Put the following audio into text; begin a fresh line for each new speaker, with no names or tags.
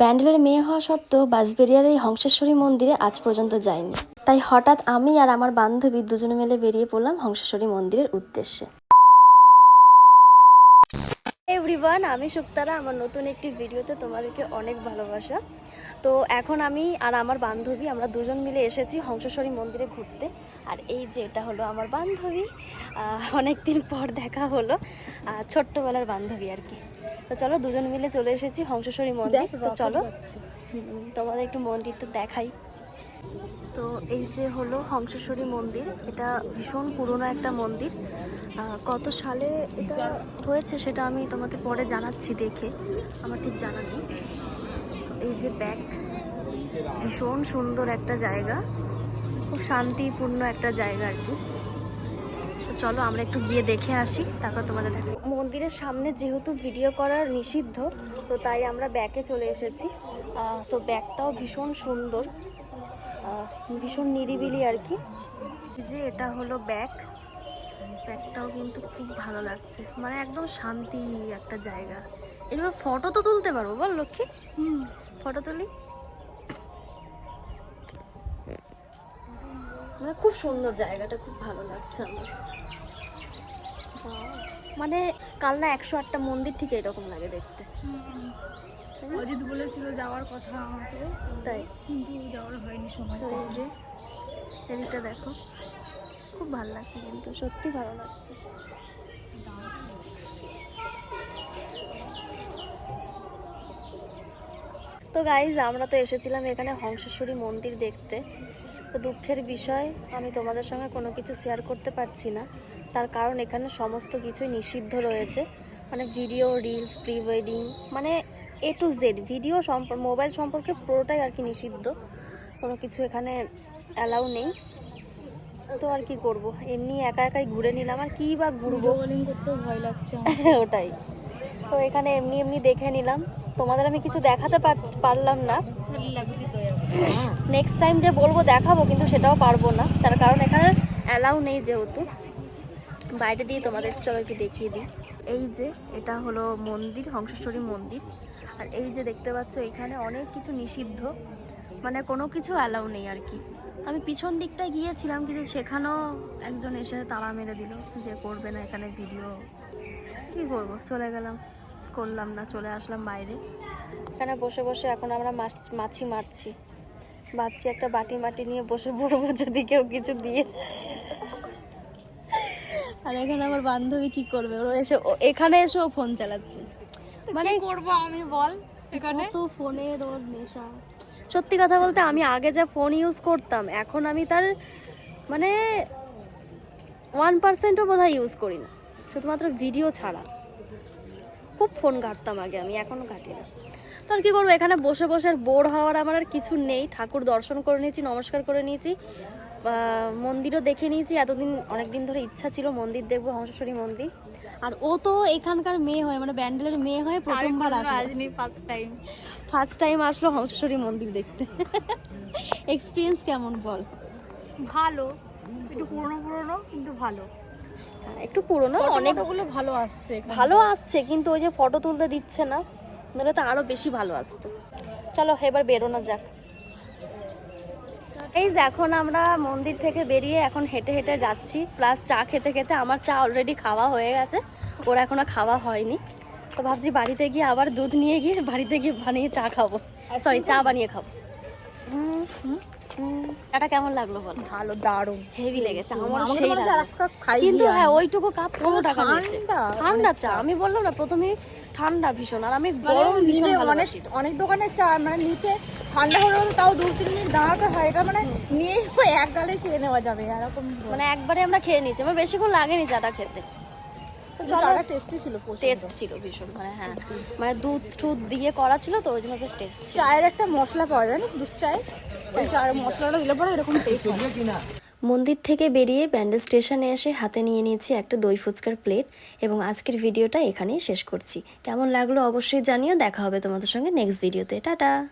ব্যান্ডেলের মেয়ে হওয়া সত্ত্বেও বাঁশবেরিয়ার এই হংসেশ্বরী মন্দিরে আজ পর্যন্ত যায়নি। তাই হঠাৎ আমি আর আমার বান্ধবী দুজনে মিলে বেরিয়ে পড়লাম হংসেশ্বরী মন্দিরের উদ্দেশ্যে। এভরিওয়ান আমি সুক্তারা। আমার নতুন একটি ভিডিওতে তোমাদেরকে অনেক ভালোবাসা। তো এখন আমি আর আমার বান্ধবী, আমরা দুজন মিলে এসেছি হংসেশ্বরী মন্দিরে ঘুরতে। আর এই যে এটা হলো আমার বান্ধবী। অনেক দিন পর দেখা হলো। ছোট্টবেলার বান্ধবী আর কি। তো চলো দুজন মিলে চলে এসেছি হংসেশ্বরী মন্দির। তো চলো। তোমাদের একটু মন্দিরটা দেখাই। তো এই যে হলো হংসেশ্বরী মন্দির এটা ভীষণ পুরনো একটা মন্দির। কত সালে এটা হয়েছে সেটা আমি তোমাকে পরে জানাচ্ছি দেখে। আমার ঠিক জানা নেই। তো এই যে ব্যাগ ভীষণ সুন্দর একটা জায়গা। খুব শান্তিপূর্ণ একটা জায়গা আর কি। চলো আমরা একটু গিয়ে দেখে আসি তারপর তোমাদের দেখো মন্দিরের সামনে যেহেতু ভিডিও করার নিষিদ্ধ তো তাই আমরা ব্যাকে চলে এসেছি। তো ব্যাগটাও ভীষণ সুন্দর ভীষণ নিরিবিলি আর কি। যে এটা হলো ব্যাগ ব্যাগটাও কিন্তু খুব ভালো লাগছে। মানে একদম শান্তি একটা জায়গা। এবার ফটো তো তুলতে পারব বল লক্ষ্মী? হুম। ফটো তুলি? মানে খুব সুন্দর জায়গাটা খুব ভালো লাগছে আমার। মানে কালনা একশো আটটা মন্দির ঠিক এরকম লাগে দেখতে।
অজিত বলেছিল যাওয়ার কথা আমাকে।
তাই?
কিন্তু যাওয়ার হয়নি সময়
যে এদিকটা দেখো। খুব ভালো লাগছে কিন্তু সত্যি ভালো লাগছে। তো গাইজ আমরা তো এসেছিলাম এখানে হংসেশ্বরী মন্দির দেখতে। তো দুঃখের বিষয় আমি তোমাদের সঙ্গে কোনো কিছু শেয়ার করতে পারছি না। তার কারণ এখানে সমস্ত কিছুই নিষিদ্ধ রয়েছে। মানে ভিডিও রিলস প্রি ওয়েডিং মানে A to Z video mobile সম্পর্কে পুরোটাই আর কি নিষিদ্ধ। কোনো কিছু এখানে অ্যালাউ নেই। তো আর কি করব? এমনি একা একাই ঘুরে নিলাম। আর কি বা ঘুরবো?
করতেও ভয় লাগছে
ওটাই। তো এখানে এমনি এমনি দেখে নিলাম। তোমাদের আমি কিছু দেখাতে পার- পারলাম না। নেক্সট টাইম যে বলব দেখাবো, কিন্তু সেটাও পারব না। তার কারণ এখানে অ্যালাউ নেই যেহেতু। বাইরে দিয়ে তোমাদের চলো একটু দেখিয়ে দিই। এই যে, এটা হলো মন্দির, হংসেশ্বরী মন্দির। আর এই যে দেখতে পাচ্ছ, এখানে অনেক কিছু নিষিদ্ধ। মানে কোনো কিছু অ্যালাউ নেই আর কি। আমি পিছন দিকটায় গিয়েছিলাম, কিন্তু সেখানেও একজন এসে তালা মেরে দিল যে, করবে না এখানে ভিডিও কি করব? চলে গেলাম। করলাম না চলে আসলাম বাইরে। এখানে বসে বসে এখন আমরা মাছ মাছি মারছি। ভাবছি একটা বাটি মাটি নিয়ে বসে পড়ব যদি কেউ কিছু দিয়ে। আর এখানে আমার বান্ধবী কি করবে? ওরা এসে এখানে এসে ও ফোন চালাচ্ছে। মানে
করব আমি বল এখানে?
তো ফোনের ওর নেশা। সত্যি কথা বলতে আমি আগে যা ফোন ইউজ করতাম এখন আমি তার মানে ওয়ান পার্সেন্টও বোধহয় ইউজ করি না। শুধুমাত্র ভিডিও ছাড়া। খুব ফোন ঘাটতাম আগে আমি এখনও ঘাটি না। তো আর কি করব এখানে বসে বসে আর বোর হওয়ার আমার আর কিছু নেই। ঠাকুর দর্শন করে নিয়েছি নমস্কার করে নিয়েছি। মন্দিরও দেখে নিয়েছি এতদিন অনেক দিন ধরে ইচ্ছা ছিল মন্দির দেখব হংসেশ্বরী মন্দির। আর ও তো এখানকার মেয়ে হয় মানে ব্যান্ডেলের মেয়ে হয় প্রথমবার
আসনি ফার্স্ট টাইম
ফার্স্ট টাইম আসলো হংসেশ্বরী মন্দির দেখতে। এক্সপিরিয়েন্স কেমন বল?
ভালো একটু পুরনো পুরনো কিন্তু ভালো।
একটু পুরনো অনেক
অনেকগুলো ভালো আসছে
ভালো আসছে কিন্তু ওই যে ফটো তুলতে দিচ্ছে না নাহলে তো আরও বেশি ভালো আসতো। চলো এবার বেরোনো যাক। এই যে এখন আমরা মন্দির থেকে বেরিয়ে এখন হেঁটে হেঁটে যাচ্ছি প্লাস চা খেতে খেতে আমার চা অলরেডি খাওয়া হয়ে গেছে ওর এখনও খাওয়া হয়নি। তো ভাবছি বাড়িতে গিয়ে আবার দুধ নিয়ে গিয়ে বাড়িতে গিয়ে বানিয়ে চা খাব। সরি চা বানিয়ে খাব। হুম, হুম, চাটা কেমন লাগল বল?
ভালো দারুণ।
হেভি লেগেছে আমার সেই কিন্তু হ্যাঁ ওইটুকু কাপ পনেরো টাকা নিয়েছে
ঠান্ডা,
চা আমি বললাম না প্রথমে ঠান্ডা ভীষণ আর আমি
মানে
গরম ভীষণ
অনেক অনেক দোকানে চা মানে নিতে ঠান্ডা হলে তাও দু তিন মিনিট দাঁড়াতে হয় এটা মানে নিয়ে এক গালে খেয়ে নেওয়া যাবে এরকম
মানে একবারে আমরা খেয়ে নিয়েছি আমার বেশিক্ষণ লাগেনি চাটা খেতে।
টেস্টি ছিল
টেস্ট ছিল ভীষণ মানে হ্যাঁ মানে দুধ টুধ দিয়ে করা ছিল তো ওই জন্য বেশ টেস্ট
চায়ের একটা মশলা পাওয়া যায় না দুধ চায়ে?
মন্দির থেকে বেরিয়ে ব্যান্ডেল স্টেশনে এসে হাতে নিয়ে নিয়েছি একটা দই ফুচকার প্লেট এবং আজকের ভিডিওটা এখানেই শেষ করছি। কেমন লাগল অবশ্যই জানিও, দেখা হবে তোমাদের সঙ্গে নেক্সট ভিডিওতে টাটা!